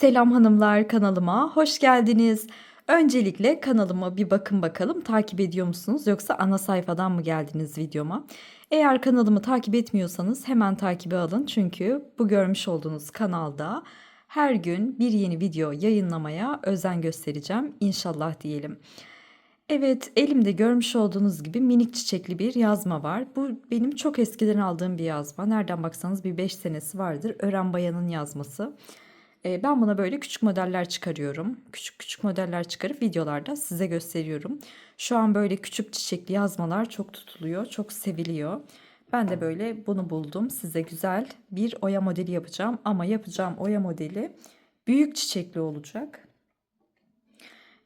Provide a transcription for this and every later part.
Selam hanımlar kanalıma hoş geldiniz. Öncelikle kanalıma bir bakın bakalım takip ediyor musunuz yoksa ana sayfadan mı geldiniz videoma? Eğer kanalımı takip etmiyorsanız hemen takibe alın çünkü bu görmüş olduğunuz kanalda her gün bir yeni video yayınlamaya özen göstereceğim inşallah diyelim. Evet, elimde görmüş olduğunuz gibi minik çiçekli bir yazma var. Bu benim çok eskiden aldığım bir yazma. Nereden baksanız bir 5 senesi vardır. Ören Bayan'ın yazması. Ee, ben buna böyle küçük modeller çıkarıyorum. Küçük küçük modeller çıkarıp videolarda size gösteriyorum. Şu an böyle küçük çiçekli yazmalar çok tutuluyor, çok seviliyor. Ben de böyle bunu buldum. Size güzel bir oya modeli yapacağım. Ama yapacağım oya modeli büyük çiçekli olacak.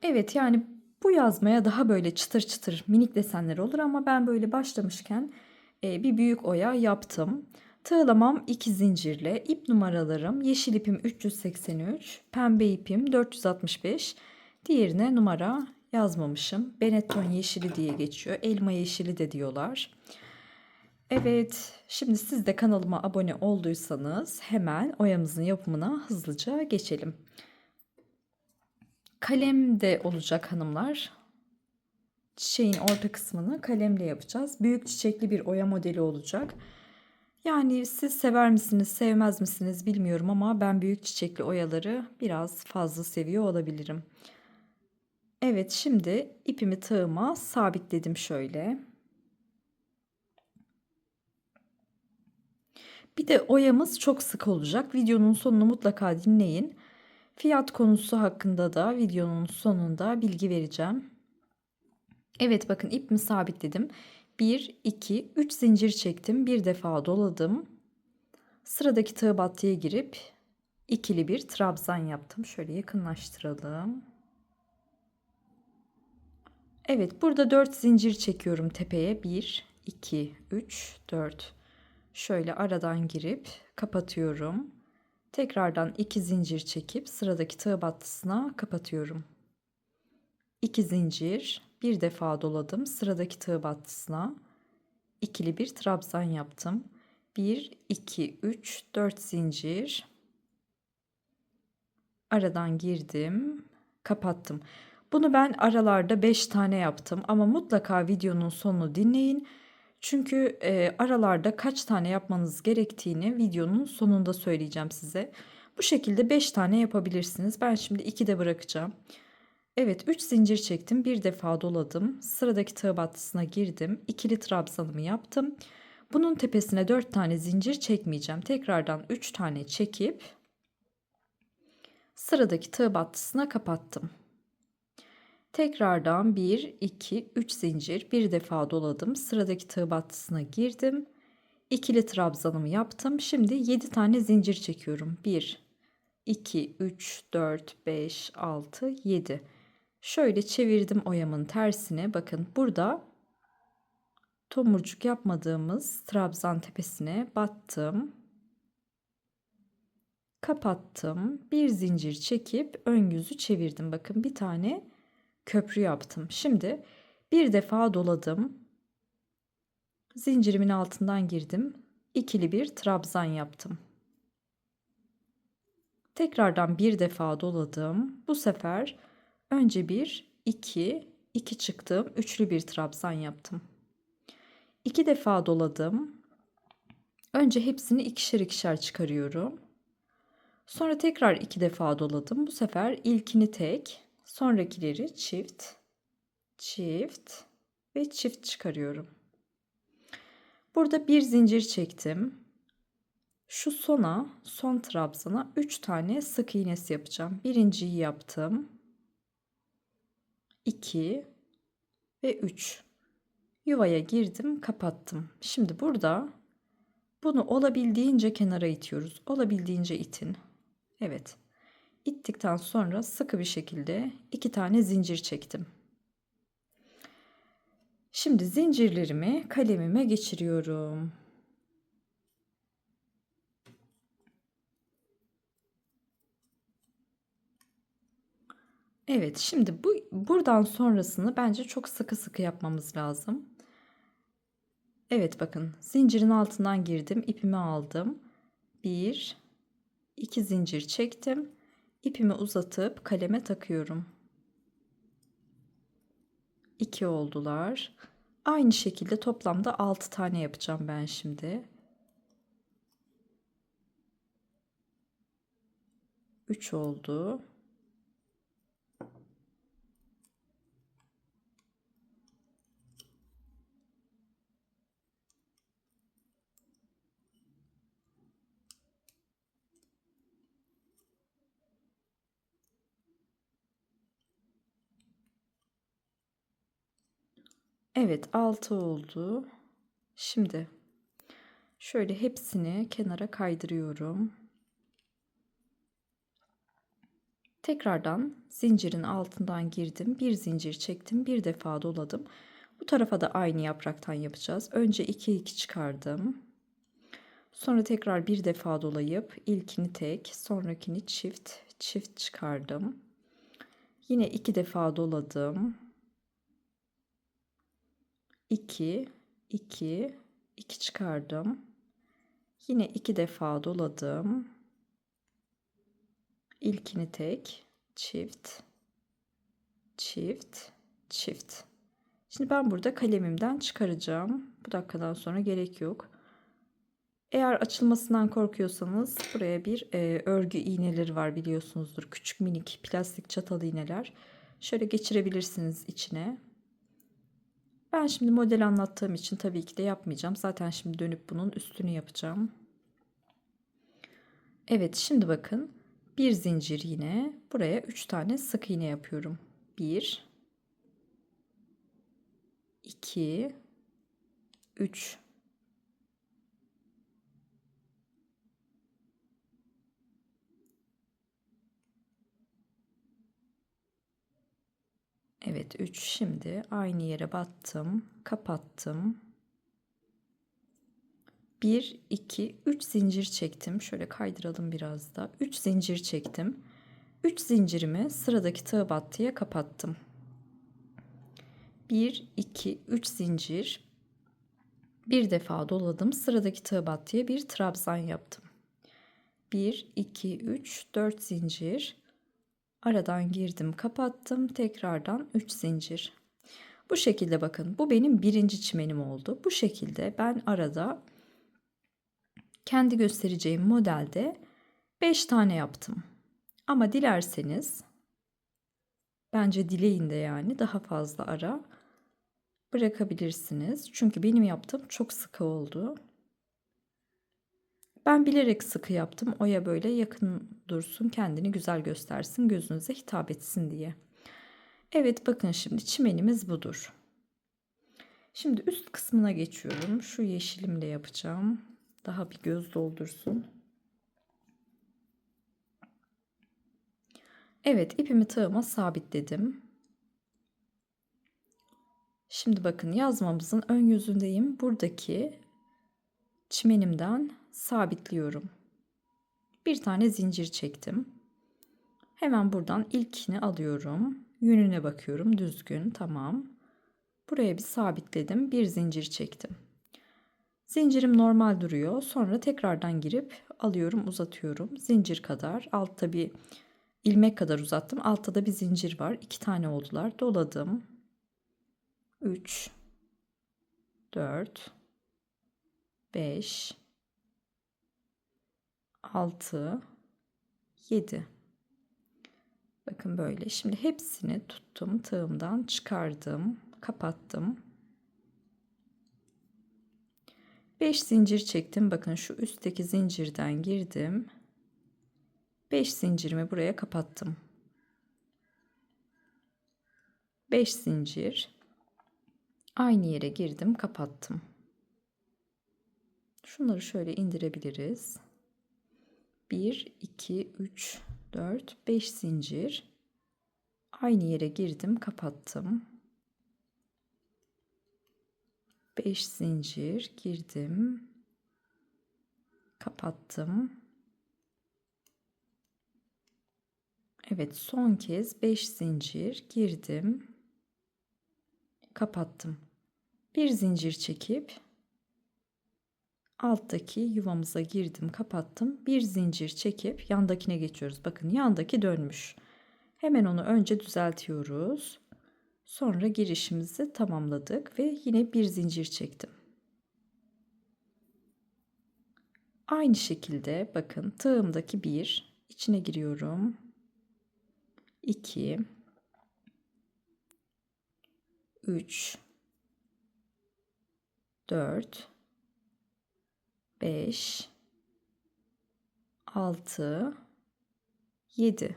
Evet yani bu yazmaya daha böyle çıtır çıtır minik desenler olur ama ben böyle başlamışken e, bir büyük oya yaptım. Tığlamam 2 zincirle, ip numaralarım yeşil ipim 383, pembe ipim 465. Diğerine numara yazmamışım. Benetton yeşili diye geçiyor. Elma yeşili de diyorlar. Evet, şimdi siz de kanalıma abone olduysanız hemen oyamızın yapımına hızlıca geçelim. Kalem de olacak hanımlar. Çiçeğin orta kısmını kalemle yapacağız. Büyük çiçekli bir oya modeli olacak. Yani siz sever misiniz, sevmez misiniz bilmiyorum ama ben büyük çiçekli oyaları biraz fazla seviyor olabilirim. Evet, şimdi ipimi tığıma sabitledim şöyle. Bir de oyamız çok sık olacak. Videonun sonunu mutlaka dinleyin. Fiyat konusu hakkında da videonun sonunda bilgi vereceğim. Evet bakın ipimi sabitledim. 1, 2, 3 zincir çektim. Bir defa doladım. Sıradaki tığ battıya girip ikili bir trabzan yaptım. Şöyle yakınlaştıralım. Evet burada 4 zincir çekiyorum tepeye. 1, 2, 3, 4. Şöyle aradan girip kapatıyorum. Tekrardan 2 zincir çekip sıradaki tığ battısına kapatıyorum. 2 zincir, bir defa doladım. Sıradaki tığ battısına ikili bir trabzan yaptım. 1 2 3 4 zincir. Aradan girdim, kapattım. Bunu ben aralarda 5 tane yaptım ama mutlaka videonun sonunu dinleyin. Çünkü e, aralarda kaç tane yapmanız gerektiğini videonun sonunda söyleyeceğim size. Bu şekilde 5 tane yapabilirsiniz. Ben şimdi 2 de bırakacağım. Evet 3 zincir çektim. Bir defa doladım. Sıradaki tığ battısına girdim. İkili trabzanımı yaptım. Bunun tepesine 4 tane zincir çekmeyeceğim. Tekrardan 3 tane çekip sıradaki tığ battısına kapattım. Tekrardan 1, 2, 3 zincir bir defa doladım. Sıradaki tığ battısına girdim. İkili trabzanımı yaptım. Şimdi 7 tane zincir çekiyorum. 1, 2, 3, 4, 5, 6, 7. Şöyle çevirdim oyamın tersine. Bakın burada tomurcuk yapmadığımız trabzan tepesine battım. Kapattım. Bir zincir çekip ön yüzü çevirdim. Bakın bir tane köprü yaptım. Şimdi bir defa doladım. Zincirimin altından girdim. İkili bir trabzan yaptım. Tekrardan bir defa doladım. Bu sefer önce bir, iki, iki çıktım. Üçlü bir trabzan yaptım. İki defa doladım. Önce hepsini ikişer ikişer çıkarıyorum. Sonra tekrar iki defa doladım. Bu sefer ilkini tek, Sonrakileri çift, çift ve çift çıkarıyorum. Burada bir zincir çektim. Şu sona, son trabzana 3 tane sık iğnesi yapacağım. Birinciyi yaptım. 2 ve 3. Yuvaya girdim, kapattım. Şimdi burada bunu olabildiğince kenara itiyoruz. Olabildiğince itin. Evet ittikten sonra sıkı bir şekilde iki tane zincir çektim. Şimdi zincirlerimi kalemime geçiriyorum. Evet, şimdi bu buradan sonrasını bence çok sıkı sıkı yapmamız lazım. Evet bakın zincirin altından girdim, ipimi aldım. Bir, iki zincir çektim İpimi uzatıp kaleme takıyorum. 2 oldular. Aynı şekilde toplamda 6 tane yapacağım ben şimdi. 3 oldu. Evet 6 oldu. Şimdi şöyle hepsini kenara kaydırıyorum. Tekrardan zincirin altından girdim. Bir zincir çektim. Bir defa doladım. Bu tarafa da aynı yapraktan yapacağız. Önce 2 2 çıkardım. Sonra tekrar bir defa dolayıp ilkini tek, sonrakini çift, çift çıkardım. Yine iki defa doladım. 2 2 2 çıkardım. Yine iki defa doladım. İlkini tek, çift, çift, çift. Şimdi ben burada kalemimden çıkaracağım. Bu dakikadan sonra gerek yok. Eğer açılmasından korkuyorsanız buraya bir e, örgü iğneleri var biliyorsunuzdur. Küçük minik plastik çatal iğneler. Şöyle geçirebilirsiniz içine. Ben şimdi model anlattığım için tabii ki de yapmayacağım. Zaten şimdi dönüp bunun üstünü yapacağım. Evet şimdi bakın bir zincir yine buraya 3 tane sık iğne yapıyorum. 1 2 3 Evet 3 şimdi aynı yere battım kapattım. 1 2 3 zincir çektim. Şöyle kaydıralım biraz da. 3 zincir çektim. 3 zincirimi sıradaki tığ battıya kapattım. 1 2 3 zincir. Bir defa doladım. Sıradaki tığ battıya bir trabzan yaptım. 1 2 3 4 zincir Aradan girdim, kapattım. Tekrardan 3 zincir. Bu şekilde bakın. Bu benim birinci çimenim oldu. Bu şekilde ben arada kendi göstereceğim modelde 5 tane yaptım. Ama dilerseniz bence dileyin de yani daha fazla ara bırakabilirsiniz. Çünkü benim yaptığım çok sıkı oldu. Ben bilerek sıkı yaptım. Oya böyle yakın dursun, kendini güzel göstersin, gözünüze hitap etsin diye. Evet bakın şimdi çimenimiz budur. Şimdi üst kısmına geçiyorum. Şu yeşilimle yapacağım. Daha bir göz doldursun. Evet ipimi tığıma sabitledim. Şimdi bakın yazmamızın ön yüzündeyim. Buradaki çimenimden sabitliyorum. Bir tane zincir çektim. Hemen buradan ilkini alıyorum. Yönüne bakıyorum. Düzgün. Tamam. Buraya bir sabitledim. Bir zincir çektim. Zincirim normal duruyor. Sonra tekrardan girip alıyorum, uzatıyorum. Zincir kadar. Altta bir ilmek kadar uzattım. Altta da bir zincir var. İki tane oldular. Doladım. 3 4 5 6 7 Bakın böyle. Şimdi hepsini tuttum. Tığımdan çıkardım. Kapattım. 5 zincir çektim. Bakın şu üstteki zincirden girdim. 5 zincirimi buraya kapattım. 5 zincir. Aynı yere girdim, kapattım. Şunları şöyle indirebiliriz. 1 2 3 4 5 zincir. Aynı yere girdim kapattım. 5 zincir girdim. Kapattım. Evet son kez 5 zincir girdim. Kapattım. Bir zincir çekip alttaki yuvamıza girdim, kapattım. Bir zincir çekip yandakine geçiyoruz. Bakın yandaki dönmüş. Hemen onu önce düzeltiyoruz. Sonra girişimizi tamamladık ve yine bir zincir çektim. Aynı şekilde bakın tığımdaki bir içine giriyorum. 2 3 4 5 6 7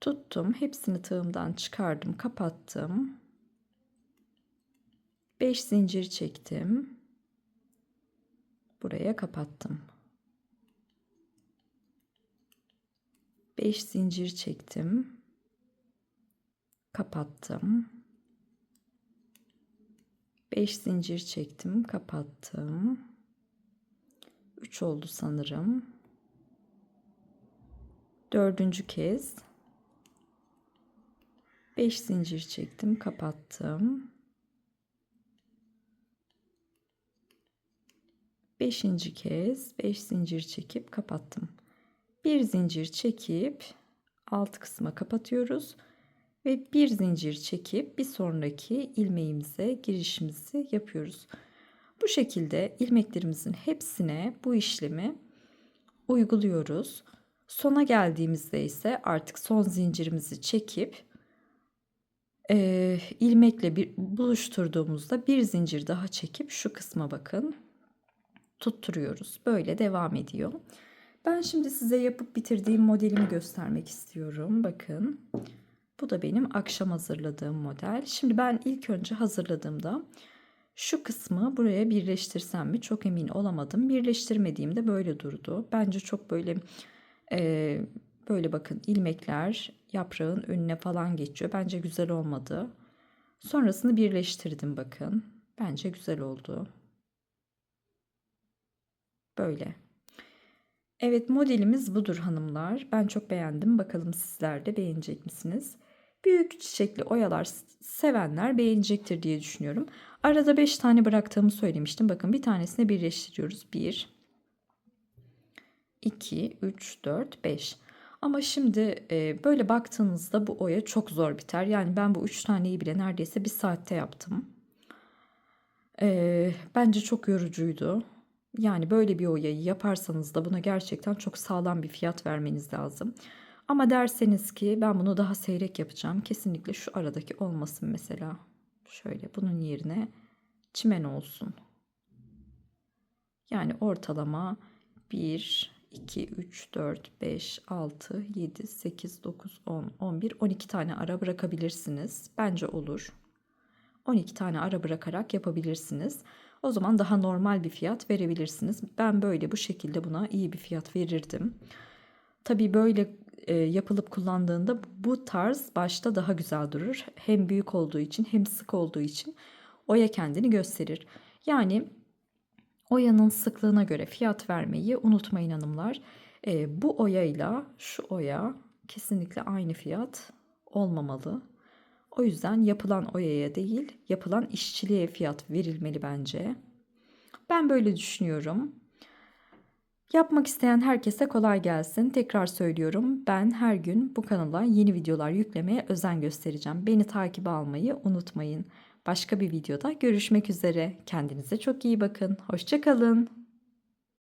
tuttum hepsini tığımdan çıkardım kapattım. 5 zincir çektim. Buraya kapattım. 5 zincir çektim. Kapattım. 5 zincir çektim kapattım 3 oldu sanırım. Dördüncü kez. 5 zincir çektim kapattım. Beşinci kez 5 zincir çekip kapattım. Bir zincir çekip alt kısma kapatıyoruz ve bir zincir çekip bir sonraki ilmeğimize girişimizi yapıyoruz. Bu şekilde ilmeklerimizin hepsine bu işlemi uyguluyoruz. Sona geldiğimizde ise artık son zincirimizi çekip e, ilmekle bir buluşturduğumuzda bir zincir daha çekip şu kısma bakın tutturuyoruz. Böyle devam ediyor. Ben şimdi size yapıp bitirdiğim modelimi göstermek istiyorum. Bakın. Bu da benim akşam hazırladığım model. Şimdi ben ilk önce hazırladığımda şu kısmı buraya birleştirsem mi çok emin olamadım. Birleştirmediğimde böyle durdu. Bence çok böyle e, böyle bakın ilmekler yaprağın önüne falan geçiyor. Bence güzel olmadı. Sonrasını birleştirdim bakın. Bence güzel oldu. Böyle. Evet modelimiz budur hanımlar. Ben çok beğendim. Bakalım sizler de beğenecek misiniz? Büyük çiçekli oyalar sevenler beğenecektir diye düşünüyorum. Arada 5 tane bıraktığımı söylemiştim. Bakın bir tanesini birleştiriyoruz. 1 2 3 4 5. Ama şimdi e, böyle baktığınızda bu oya çok zor biter. Yani ben bu 3 taneyi bile neredeyse bir saatte yaptım. E, bence çok yorucuydu. Yani böyle bir oyayı yaparsanız da buna gerçekten çok sağlam bir fiyat vermeniz lazım. Ama derseniz ki ben bunu daha seyrek yapacağım. Kesinlikle şu aradaki olmasın mesela. Şöyle bunun yerine çimen olsun. Yani ortalama 1, 2, 3, 4, 5, 6, 7, 8, 9, 10, 11, 12 tane ara bırakabilirsiniz. Bence olur. 12 tane ara bırakarak yapabilirsiniz. O zaman daha normal bir fiyat verebilirsiniz. Ben böyle bu şekilde buna iyi bir fiyat verirdim. Tabii böyle e, yapılıp kullandığında bu tarz başta daha güzel durur. Hem büyük olduğu için hem sık olduğu için oya kendini gösterir. Yani oyanın sıklığına göre fiyat vermeyi unutmayın hanımlar. E, bu oyayla şu oya kesinlikle aynı fiyat olmamalı. O yüzden yapılan oyaya değil, yapılan işçiliğe fiyat verilmeli bence. Ben böyle düşünüyorum. Yapmak isteyen herkese kolay gelsin. Tekrar söylüyorum. Ben her gün bu kanala yeni videolar yüklemeye özen göstereceğim. Beni takip almayı unutmayın. Başka bir videoda görüşmek üzere. Kendinize çok iyi bakın. Hoşçakalın.